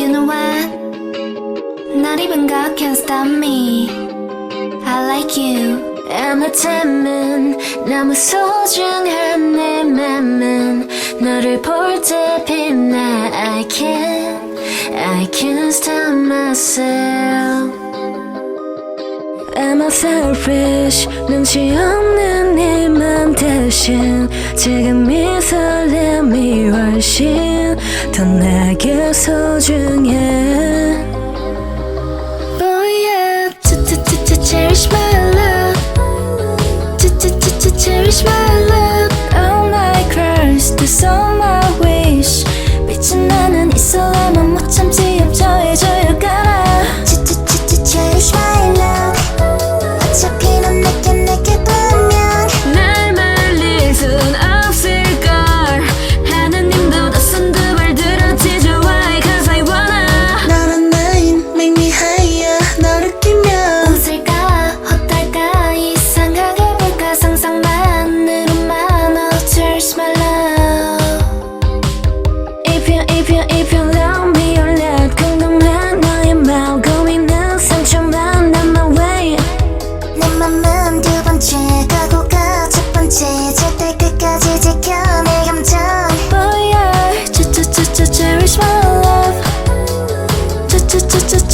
You know what? Not even God can stop me. I like you. I'm a tem은 너무 소중한 내 맘은 너를 볼 때 빛나 I can't, I can't stop myself I'm a selfish? 눈치 없는 네만 대신 지금 이 설렘이 훨씬 더 나게 소중해.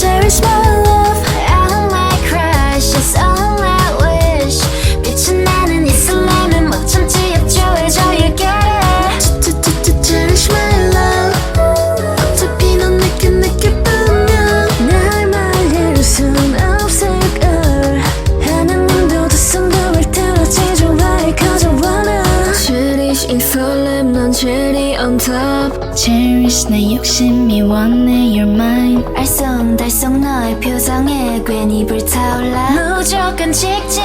Very small. on top Cherish 내 욕심이 원해 your mind. 알쏭달쏭 너의 표정에 괜히 불타올라. 무조건 직진